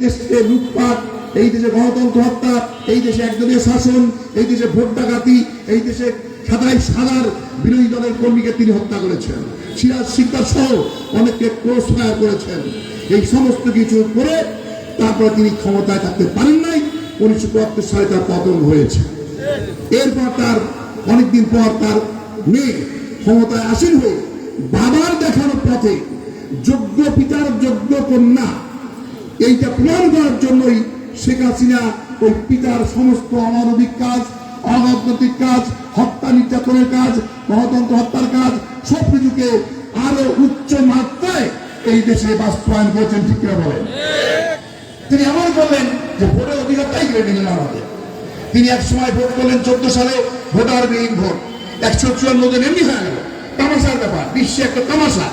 দেশে লুটপাট, এই দেশে গণতন্ত্র হত্যা, এই দেশে শাসন, এই দেশে ভোট ডাকাতি, এই দেশে সাতাইশ হাজার বিরোধী দলের কর্মীকে তিনি হত্যা করেছেন। সিরাজ সিকদার সহ অনেককে ফায়ার করেছেন। এই সমস্ত কিছু করে তারপরে তিনি ক্ষমতায় থাকতে পারেন নাই। উনিশশো চুয়াত্তর সালে তার পতন হয়েছে। এরপর তার অনেকদিন পর তার মেয়ে ক্ষমতায় আসীন হয়ে বাবার দেখানো পথে যোগ্য পিতার যোগ্য কন্যা এইটা প্রমাণ করার জন্যই শেখ হাসিনা ওই পিতার সমস্ত অমানবিক কাজ, অরাজনৈতিক কাজ, হত্যা নির্যাতনের কাজ, গণতন্ত্র হত্যার কাজ সব কিছুকে আরও উচ্চ মাত্রায় এই দেশে বাস্তবায়ন করেছেন, ঠিক বলেন? তিনি এমন করলেন যে ভোটের অধিকার তাই কেড়ে নিলেন আমাদের তিনি এক সময় ভোট করলেন চোদ্দ সালে ভোটার বিহীন ভোট। একশো চুয়ান্ন জন এমনি হয়ে গেল। তামাশার ব্যাপার, বিশ্বে একটা তামাশা।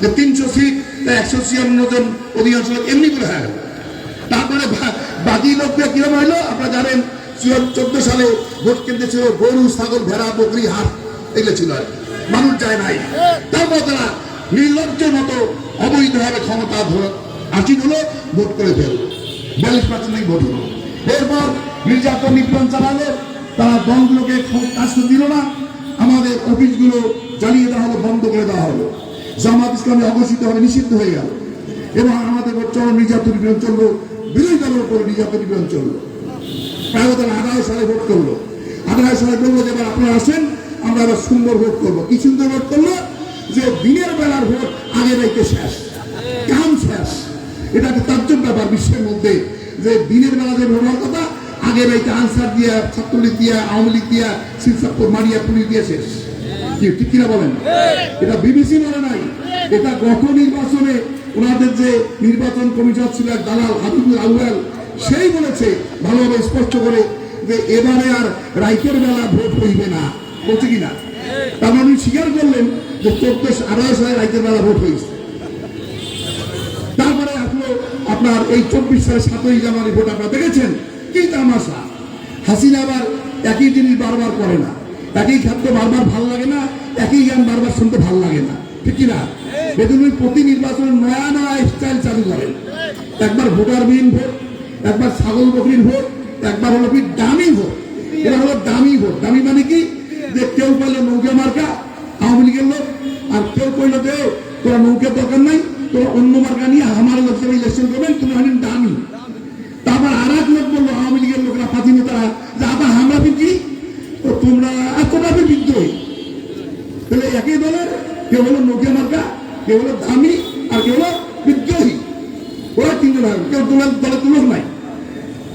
যে তিনশো সিট একশো ছিয়ান্ন জন অধিকাংশ এমনি করে হয়ে তারপরে বাকি লোকরা কিরম হইল আপনারা জানেন চোদ্দ সালে ভোট কেন্দ্রে ছিল গরু, ছাগল, ভেড়া, বকরি হাট এগুলো ছিল মানুষ যায় নাই। তারপর তারা নির্লজ্জের মতো অবৈধভাবে ক্ষমতা ধরে আসীন হলো, ভোট করে ফেলল। বিয়াল্লিশ পার্সেন্ট ভোট হলো। এরপর নির্যাতন নিপীড়ন চালালো তারা দলগুলোকে কাজ দিল না। আমাদের অফিসগুলো জ্বালিয়ে দেওয়া হলো, বন্ধ করে দেওয়া হলো। জামাত ইসলামে অঘোষিত হবে নিষিদ্ধ হয়ে গেল। এবং আমাদের উপর চরম নির্যাতন নিপীড়ন চলল, বিরোধী দলের উপর নির্যাতন নিপীড়ন চলল। প্রায় তারা আঠারো সালে ভোট করল। আঠারো সালে বলল যে আপনারা আসেন, আমরা এবার সুন্দর ভোট করব। কি সুন্দর ভোট করল? যে দিনের বেলার ভোট আগে রাইতে শেষ কাম শেষ। এটা একটা তাজ্জব ব্যাপার বিশ্বের মধ্যে, যে দিনের বেলা যে ভোট কথা, আগে রাইতে আনসার দিয়া, ছাত্রলীগ দিয়া, আওয়ামী লীগ দিয়া শিবসাপ্পর মারিয়া পুলিশ দিয়া শেষ। ঠিক কিনা বলেন? এটা বিবিসি বলে নাই। এটা গত নির্বাচনে ওনাদের যে নির্বাচন কমিশন ছিল এক দালাল, হাবিবুল আউয়াল, সেই বলেছে, ভালোভাবে স্পষ্ট করে যে এবারে আর রাইতের বেলা ভোট হইবে না। বলছে কিনা তার মানে স্বীকার করলেন যে চোদ্দ আড়াই সালে রাইতের বেলা ভোট হয়েছে তারপরে আসলো আপনার এই চব্বিশ সালে সাতই জানুয়ারি ভোট আপনারা দেখেছেন? কি তামাশা? হাসিনা আবার একই জিনিস বারবার করে না। একই খাদ্য বারবার ভালো লাগে না একই গান বারবার শুনতে ভালো লাগে না। ঠিক কি না? এজন্য প্রতি নির্বাচনে নয়া নয়া স্টাইল চালু করেন। একবার ভোটার বিহীন ভোট, একবার ছাগল বকরির ভোট, একবার হলো কি দামি ভোট। এটা হলো দামি ভোট। দামি মানে কি? যে কেউ পাইলো নৌকা মার্কা, আওয়ামী লীগের লোক, আর কেউ কইলো যে, তোরা নৌকার দরকার নাই, তোরা অন্য মার্কা নিয়ে আমার লোক ইলেকশন করবেন তুমি হলেন দামি তারপর আর এক লোক বলল আওয়ামী লীগের লোকরা পাতি নেতারা যে আবার আমরা কি তো তোমরা এতটা বিদ্রোহী তাহলে একই দলের কেউ হলো নৌকা মার্কা কেউ হলো দামি আর কেউ হলো বিদ্রোহী ওরা তিনজন হবে কেউ দলের দলে তো লোক নাই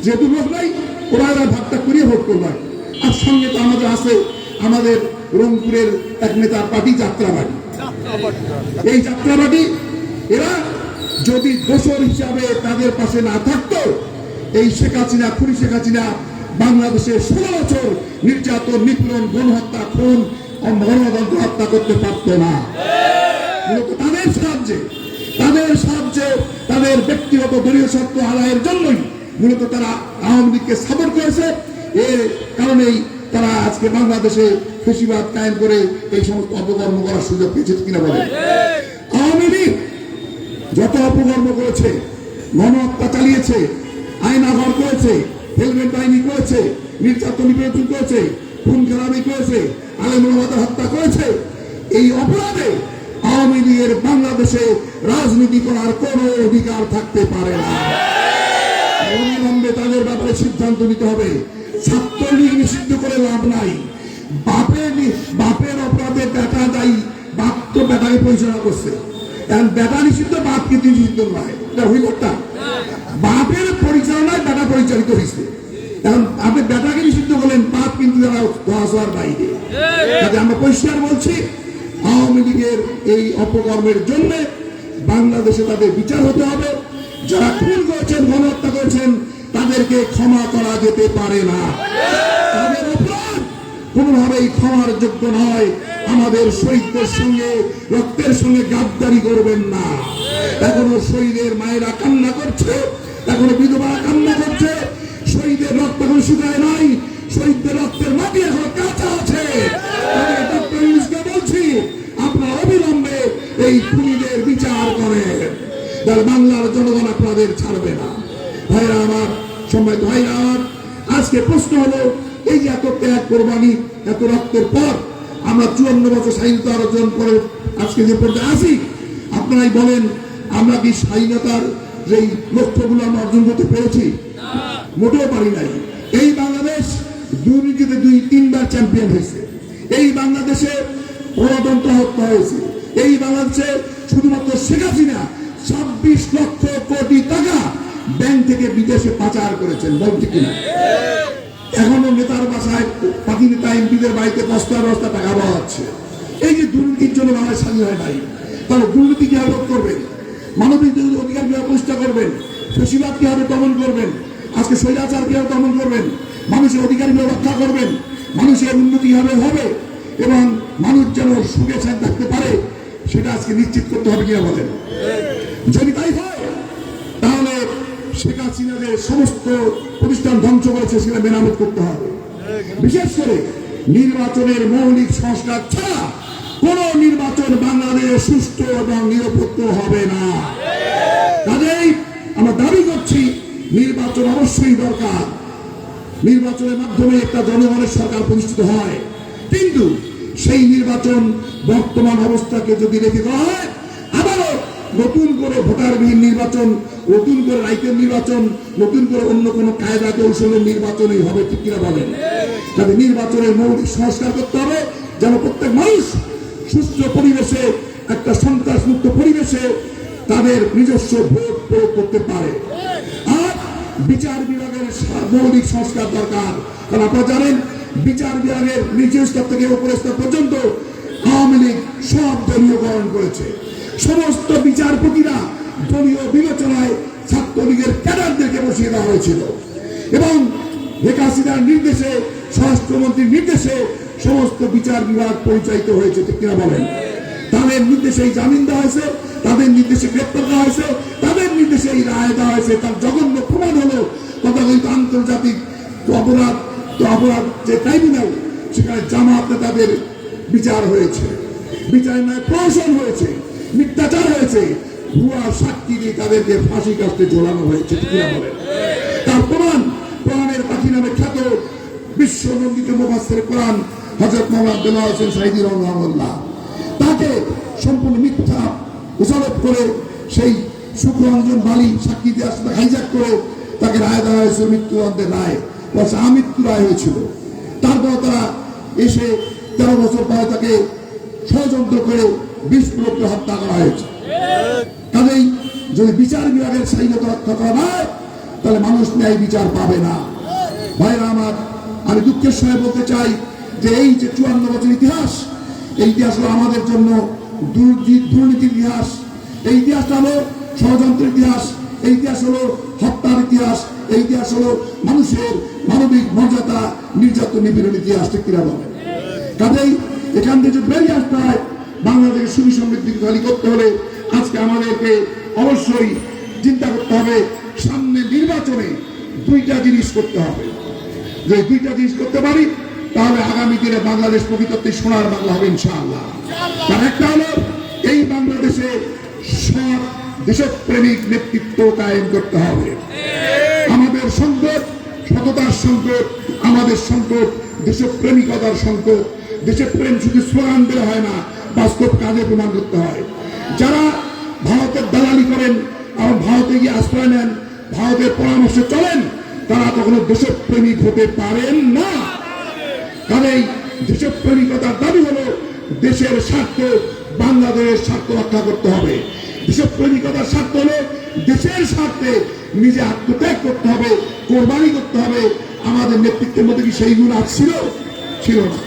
যেহেতু লোক নাই ওরা এরা ভাগটা করিয়ে ভোট করবে আর সঙ্গে আছে আমাদের রংপুরের এক নেতার পার্টি, যাত্রাবাড়ি। এই যাত্রাবাড়ি, এরা যদি দোষর হিসাবে তাদের পাশে না থাকতো, এই শেখ হাসিনা, খুনি শেখ হাসিনা, বাংলাদেশে ষোলো বছর নির্যাতন, নিপীড়ন, গণহত্যা, খুন, গণতন্ত্র হত্যা করতে পারতো না। তাদের সাহায্যে তাদের সাহায্যে, তাদের ব্যক্তিগত দলীয় সত্য আদায়ের জন্যই মূলত তারা আওয়ামী লীগকে সাপোর্ট করেছে। এর কারণেই তারা আজকে বাংলাদেশে ফেসিবাদ কায়েম করে এই সমস্ত অপকর্ম করার সুযোগ পেয়েছে কিনা বলে আওয়ামী লীগ যত অপকর্ম করেছে, গণহত্যা চালিয়েছে, আইন আঘাত করেছে, হেলমেট বাহিনী করেছে, নির্যাতন নিপীড়ন করেছে, খুন খারাপি করেছে আলেমুলমাদের হত্যা করেছে, এই অপরাধে আওয়ামী লীগের বাংলাদেশে রাজনীতি করার কোনো অধিকার থাকতে পারে না। অবিলম্বে তাদের ব্যাপারে সিদ্ধান্ত নিতে হবে। ছাত্রলীগ নিষিদ্ধ করে লাভ নাই। বাপের বাপের অপরাধে বেটা দায়ী, বাপ তো বেটাকে পরিচালনা করছে। এখন বেটা নিষিদ্ধ, বাপ কিন্তু নিষিদ্ধ নয়? এটা হইল বাপের পরিচালনায় বেটা পরিচালিত হয়েছে এখন আপনি বেটাকে নিষিদ্ধ করলেন, বাপ কিন্তু যারা দশ হওয়ার বাইরে কাজে আমরা পরিষ্কার বলছি, আওয়ামী লীগের এই অপকর্মের জন্য বাংলাদেশে তাদের বিচার হতে হবে। যারা খুন করেছেন, গণহত্যা করেছেন তাদেরকে ক্ষমা করা যেতে পারে না। তাদের অপরাধ কোনোভাবেই ক্ষমার যোগ্য নয়। আমাদের শহীদদের সঙ্গে, রক্তের সঙ্গে গাদ্দারি করবেন না। এখনও শহীদের মায়েরা কান্না করছে, এখনও বিধবা কান্না করছে। শহীদের রক্ত এখন শুকায় নাই। শহীদদের রক্তের মাটি এখন কাঁচা আছে। বলছি, আপনারা অবিলম্বে এই খুনিদের বিচার যার বাংলার জনগণ আপনাদের ছাড়বে না। ভাইরা আমার সম্মানিত ভাইরা আজকে প্রশ্ন হলো, এই যে এত ত্যাগ কোরবানি এত রক্তের পর, আমরা চুয়ান্ন বছর স্বাধীনতা অর্জন করে আজকে যে পর্যায়ে আসি আপনারাই বলেন, আমরা কি স্বাধীনতার যেই লক্ষ্যগুলো আমরা অর্জন করতে পেরেছি? মোটেও পারি নাই। এই বাংলাদেশ দুর্নীতিতে দুই, তিনবার চ্যাম্পিয়ন হয়েছে। এই বাংলাদেশে গণতন্ত্র হত্যা হয়েছে। এই বাংলাদেশে শুধুমাত্র শেখ হাসিনা ছাব্বিশ লক্ষ কোটি টাকা ব্যাংক থেকে বিদেশে পাচার করেছেন বলতে কিনা এখনও নেতার বাসায় পাতি নেতা এমপিদের বাড়িতে বস্তা বস্তা টাকা পাওয়া যাচ্ছে। এই যে দুর্নীতির জন্য বাংলাদেশ স্বাধীন হয় নাই। তাহলে দুর্নীতি কীভাবে করবেন? মানবিক অধিকার কীভাবে প্রতিষ্ঠা করবেন ফেসিবাদ কীভাবে দমন করবেন? আজকে স্বৈরাচার কীভাবে দমন করবেন? মানুষের অধিকার কীভাবে রক্ষা করবেন? মানুষের উন্নতি কীভাবে হবে। এবং মানুষ যেন সুখে থাকতে পারে, সেটা আজকে নিশ্চিত করতে হবে কিনা বলেন? যদি তাই শেখ হাসিনা যে সমস্ত প্রতিষ্ঠান ধ্বংস করেছে সেটা মেরামত করতে হবে। বিশেষ করে নির্বাচনের মৌলিক সংস্কার ছাড়া কোন নির্বাচন বাংলাদেশে সুষ্ঠু এবং নিরপেক্ষ হবে না। কাজেই আমরা দাবি করছি, নির্বাচন অবশ্যই দরকার। নির্বাচনের মাধ্যমে একটা জনগণের সরকার প্রতিষ্ঠিত হয়। কিন্তু সেই নির্বাচন বর্তমান অবস্থাকে যদি রেখে দেওয়া হয় নতুন করে ভোটারবিহীন নির্বাচন, নতুন করে রাইতের নির্বাচন, নতুন করে অন্য কোনো কায়দা কৌশলের নির্বাচনই হবে ঠিক কিনা বলেন? তাদের নির্বাচনের মৌলিক সংস্কার করতে হবে, যেন প্রত্যেক মানুষ সুস্থ পরিবেশে, একটা সন্ত্রাস মুক্ত পরিবেশে তাদের নিজস্ব ভোট প্রয়োগ করতে পারে। আর বিচার বিভাগের মৌলিক সংস্কার দরকার। কারণ আপনারা জানেন, বিচার বিভাগের নিচু স্তর থেকে উপর স্তর পর্যন্ত আওয়ামী লীগ সব দলীয়করণ করেছে। সমস্ত বিচারপতিরা দলীয় বিবেচনায় ছাত্রলীগের ক্যাডারদেরকে বসিয়ে দেওয়া হয়েছিল। এবং শেখ হাসিনার নির্দেশে, স্বরাষ্ট্রমন্ত্রীর নির্দেশে সমস্ত বিচার বিভাগ পরিচালিত হয়েছে কিনা বলেন? তাদের নির্দেশে জামিন দেওয়া হয়েছে, তাদের নির্দেশে গ্রেপ্তার দেওয়া হয়েছে, তাদের নির্দেশে এই রায় দেওয়া হয়েছে। তার জঘন্য প্রমাণ হলো তথাকথিত আন্তর্জাতিক অপরাধ, তো অপরাধ যে ট্রাইব্যুনাল, সেখানে জামাত নেতাদের বিচার হয়েছে। বিচারের নয় প্রহসন হয়েছে। মিথ্যাচার হয়েছে। ভুয়া সাক্ষী দিয়ে তাদেরকে ফাঁসি কাস্তে ঝোলানো হয়েছে তার প্রমাণ পাখি নামে খ্যাত হযরত মোহাম্মদ হোসেন সাইদি রহমাহুল্লাহ। তাকে সম্পূর্ণ মিথ্যা উসালত করে সেই শুক্ররঞ্জন বালি সাক্ষী দিয়ে আসতে হাইজাক করে তাকে রায় দেওয়া হয়েছে মৃত্যুদণ্ডের রায়। প্লাস আমৃত্যু রায় হয়েছিল। তারপর তারা এসে তেরো বছর পরে তাকে ষড়যন্ত্র করে প্রয়োগ করে হত্যা করা হয়েছে। কাজেই যদি বিচার বিভাগের স্বাধীনতা রক্ষা করা হয়, তাহলে মানুষ ন্যায় বিচার পাবে না। ভাইরা আমার, আমি দুঃখের সঙ্গে বলতে চাই যে এই যে চুয়ান্ন বছর ইতিহাস, এই ইতিহাস হলো আমাদের জন্য দুর্নীতি- দুর্নীতির ইতিহাস। এই ইতিহাসটা হলো ষড়যন্ত্রের ইতিহাস। এই ইতিহাস হলো হত্যার ইতিহাস। এই ইতিহাস হলো মানুষের মানবিক মর্যাদা, নির্যাতন নিপীড়ন ইতিহাস, ঠিক কিনা বলেন? কাজেই এখান থেকে যদি বেরিয়ে আসতে হয় সুখী সমৃদ্ধিশালী করতে হলে আজকে আমাদেরকে অবশ্যই চিন্তা করতে হবে, সামনে নির্বাচনে দুইটা জিনিস করতে হবে। যে দুইটা জিনিস করতে পারি, তাহলে আগামী দিনে বাংলাদেশ প্রকৃততে সোনার বাংলা হবে ইনশাআল্লাহ। তার একটা হলো, এই বাংলাদেশে সৎ দেশপ্রেমিক নেতৃত্ব কায়েম করতে হবে। আমাদের সংকট, সততার সংকট, আমাদের সংকট, দেশপ্রেমিকতার সংকট, দেশের প্রেম শুধু স্লোগান দিলে হয় না বাস্তব কাজে প্রমাণ করতে হয়। যারা ভারতের দালালি করেন এবং ভারতে গিয়ে আশ্রয় নেন, ভারতের পরামর্শ চলেন, তারা কখনো দেশপ্রেমিক হতে পারেন না। কারণ দেশপ্রেমিকতার দাবি হলো, দেশের স্বার্থ বাংলাদেশের স্বার্থ রক্ষা করতে হবে। দেশপ্রেমিকতার স্বার্থ হলো, দেশের স্বার্থে নিজে আত্মত্যাগ করতে হবে, কোরবানি করতে হবে। আমাদের নেতৃত্বের মধ্যে কি সেই গুণ ছিল? ছিল না।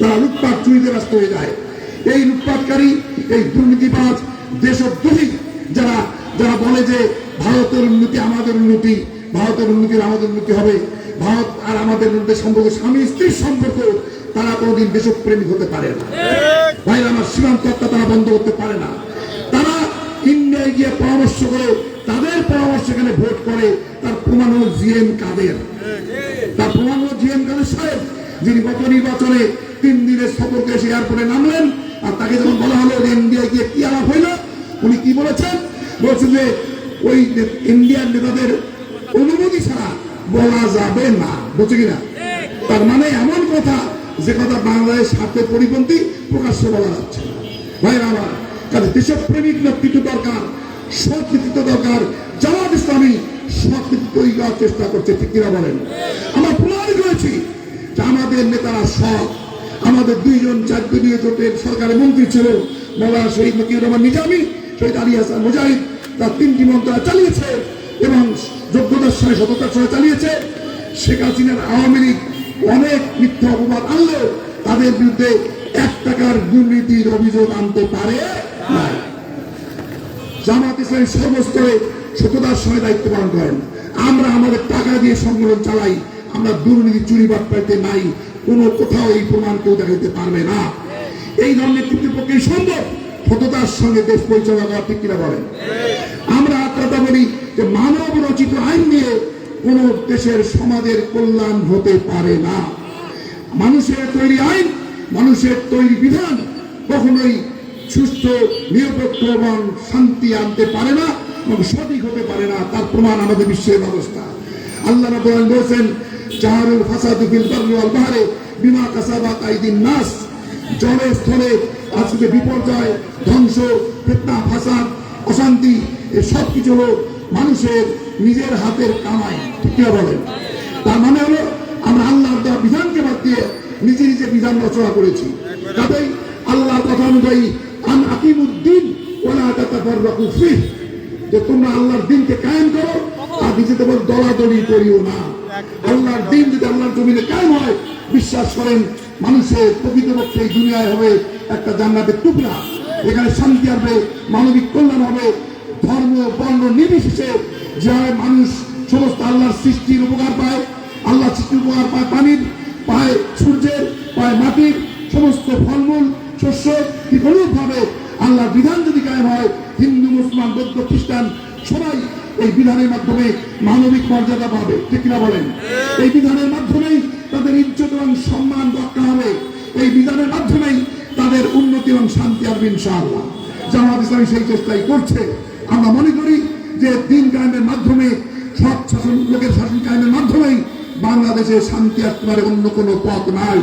তারা লুটপাট, চুরিতে ব্যস্ত হয়ে যায়। এই লুটপাটকারী, এই দুর্নীতিবাজ দেশদ্রোহী যারা যারা বলে যে ভারতের উন্নতি আমাদের উন্নতি, ভারতের উন্নতি আমাদের উন্নতি হবে, ভারত আর আমাদের মধ্যে সম্পর্ক, স্বামী স্ত্রীর সম্পর্ক, তারা কোনোদিন দেশপ্রেমিক হতে পারে না। ভাই আমার সীমান্ত হত্যা তারা বন্ধ করতে পারে না। তারা ইন্ডিয়ায় গিয়ে পরামর্শ করে, তাদের পরামর্শ এখানে ভোট করে, তার প্রমাণ হল জিএম কাদের। তার প্রমাণ হল জিএম কাদের সাহেব, যিনি গত নির্বাচনে তিন দিনের সফরকে এসে এয়ারপোর্টে নামলেন আর তাকে যখন বলা হলো যে ইন্ডিয়ায় গিয়ে কি আলাপ হইল, উনি কি বলেছেন? বলছেন যে ওই ইন্ডিয়ান নেতাদের বলা যাবে না। বুঝছে কিনা তার মানে এমন কথা যে কথা বাংলাদেশ স্বার্থে পরিপন্থী প্রকাশ্যে বলা যাচ্ছে ভাই আমার, কাজে দেশপ্রেমিক নেতৃত্ব দরকার, সৎ দরকার, জামাত ইসলামী সৎ নেতৃত্ব তৈরি করার চেষ্টা করছে, ঠিক কিনা বলেন? আমরা প্রমাণ করেছি যে আমাদের নেতারা সৎ আমাদের দুইজন চারদলীয় জোটের সরকারের মন্ত্রী ছিল মৌলানা শহীদ মকিউর রহমান নিজামী, শহীদ আলী হাসান মুজাহিদ, তার তিনটি মন্ত্রণা চালিয়েছে এবং যোগ্যতার সঙ্গে সততার সঙ্গে চালিয়েছে। শেখ হাসিনার আওয়ামী লীগ অনেক মিথ্যা অপবাদ আনলেও তাদের বিরুদ্ধে এক টাকার দুর্নীতির অভিযোগ আনতে পারে জামাত ইসলামী সর্বস্তরে সততার সঙ্গে দায়িত্ব পালন করেন। আমরা আমাদের টাকা দিয়ে সংগঠন চালাই, আমরা দুর্নীতি চুরি বাটপাইতে নাই কোনো কোথাও এই প্রমাণ কেউ দেখাতে পারবে না। এই ধরনের কৃতির পক্ষে সম্ভব? সততার সঙ্গে দেশ পরিচালনা করা ঠিক কিনা বলেন? আমরা কথা বলি যে মানব রচিত আইন নিয়ে কোন দেশের সমাজের কল্যাণ হতে পারে না। মানুষের তৈরি আইন, মানুষের তৈরি বিধান কখনোই সুস্থ, নিরপেক্ষ এবং শান্তি আনতে পারে না এবং সঠিক হতে পারে না। তার প্রমাণ আমাদের বিশ্বের ব্যবস্থা আল্লাহ আলামিন বলেছেন জাহারুল ফাসাদু ফিল বাররি ওয়াল বাহরে বিমা কাসাবাত আইদিন নাস। জলে স্থলে আজকে বিপর্যয়, ধ্বংস, ফিতনা, ফাসাদ, অশান্তি সব কিছু হলো মানুষের নিজের হাতের কামাই। ঠিক বলেন? তার মানে হলো আমরা আল্লাহর দেওয়া বিধানকে বাদ দিয়ে নিজে নিজে বিধান রচনা করেছি। কাজেই আল্লাহর কথা অনুযায়ী, আন আকিমুদ্দিন ওলা তাতাফাররাকু ফিহ। যে তোমরা আল্লাহর দিনকে কায়েম করো, আর নিজেদের দলাদলি করিও না। আল্লাহর দিন যদি আল্লাহর জমিনে কায়েম হয়, বিশ্বাস করেন, মানুষের প্রকৃতপক্ষে এই দুনিয়ায় হবে একটা জান্নাতের টুকরা। এখানে শান্তি আসবে, মানবিক কল্যাণ হবে, ধর্ম, বর্ণ নির্বিশেষে যেভাবে মানুষ সমস্ত আল্লাহর সৃষ্টির উপকার পায় আল্লাহ সৃষ্টির উপকার পায় পানির, পায় সূর্যের, পায় মাটির, সমস্ত ফলমূল, শস্য ঠিক অনুরূপভাবে আল্লাহর বিধান যদি কায়েম হয়, হিন্দু, মুসলমান, বৌদ্ধ, খ্রিস্টান, সবাই এই বিধানের মাধ্যমে মানবিক মর্যাদা পাবে, ঠিক কিনা বলেন? এই বিধানের মাধ্যমেই তাদের ইজ্জত এবং সম্মান রক্ষা হবে। এই বিধানের মাধ্যমেই তাদের উন্নতি এবং শান্তি আসবে, ইনশাআল্লাহ। জামাত ইসলামী সেই চেষ্টাই করছে। আমরা মনে করি যে দিন কায়েমের মাধ্যমে সব শাসন, লোকের শাসন কায়েমের মাধ্যমেই বাংলাদেশে শান্তি আসতে পারে অন্য কোনো পথ নাই।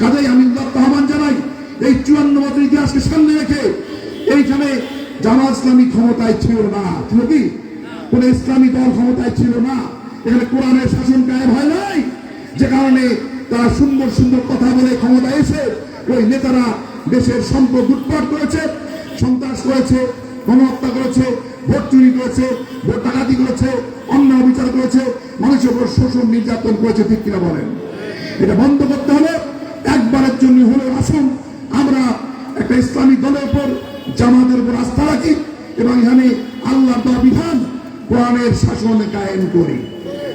কাজেই আমি আহ্বান জানাই, এই চুয়ান্ন বছর ইতিহাসকে সামনে রেখে এইখানে জামাত ইসলামী ক্ষমতায় ছিল না। ছিল কি? কোন ইসলামী দল ক্ষমতায় ছিল না। এখানে কোরআনের শাসন কায়েম হয় নাই। যে কারণে তারা সুন্দর সুন্দর কথা বলে ক্ষমতা এসে ওই নেতারা দেশের সম্পদ লুটপাট করেছে, সন্ত্রাস করেছে, গণহত্যা করেছে, ভোট চুরি করেছে, ভোট ডাকাতি করেছে, অন্য অবিচার করেছে, মানুষের উপর শোষণ নির্যাতন করেছে, ঠিক কিনা বলেন? এটা বন্ধ করতে হলে একবারের জন্য হলেও আসুন, আমরা একটা ইসলামিক দলের উপর, জামাতের উপর আস্থা রাখি এবং এখানে আল্লাহ বিধান কোরআনের শাসন কায়েম করি।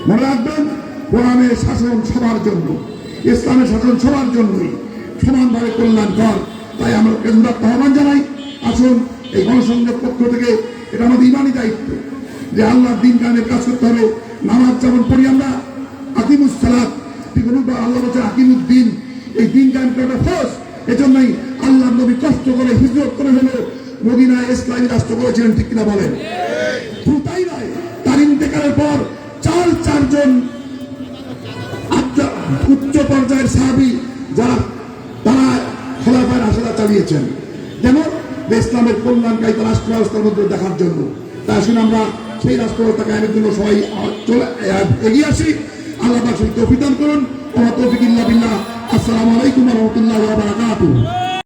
মনে রাখবেন কোরআনের শাসন সবার জন্য ইসলামের শাসন সবার জন্যই সমানভাবে কল্যাণকর তাই আমরা কেন্দ্র আহ্বান জানাই আসুন এই গণসংযোগ পক্ষ থেকে এটা আমাদের ইমানই দায়িত্ব যে আল্লাহর দিন কানের কাজ করতে হবে। নামাজ যেমন পড়ি আমরা আকিমুস সালাত আল্লাহ বলছে আকিমুদ্দিন এই দিন কায়েম করাটা ফরজ এজন্যই আল্লাহ নবী কষ্ট করে হিজরত করে হলো মদিনায় ইসলামী রাষ্ট্র করেছিলেন ঠিক কিনা বলেন? ইন্তেকালের পর চার চারজন উচ্চ পর্যায়ের সাহাবি যারা তারা খেলাফায় রাশেদা চালিয়েছেন। যেমন ইসলামের কল্যাণকারী রাষ্ট্র ব্যবস্থার মধ্যে দেখার জন্য। তাই আসুন আমরা সেই রাষ্ট্র ব্যবস্থা কায়েমের জন্য সবাই এগিয়ে আসি। আল্লাহ সেই করুন। ওয়া তৌফিক আসসালামু আলাইকুম রাহমাতুল্লাহি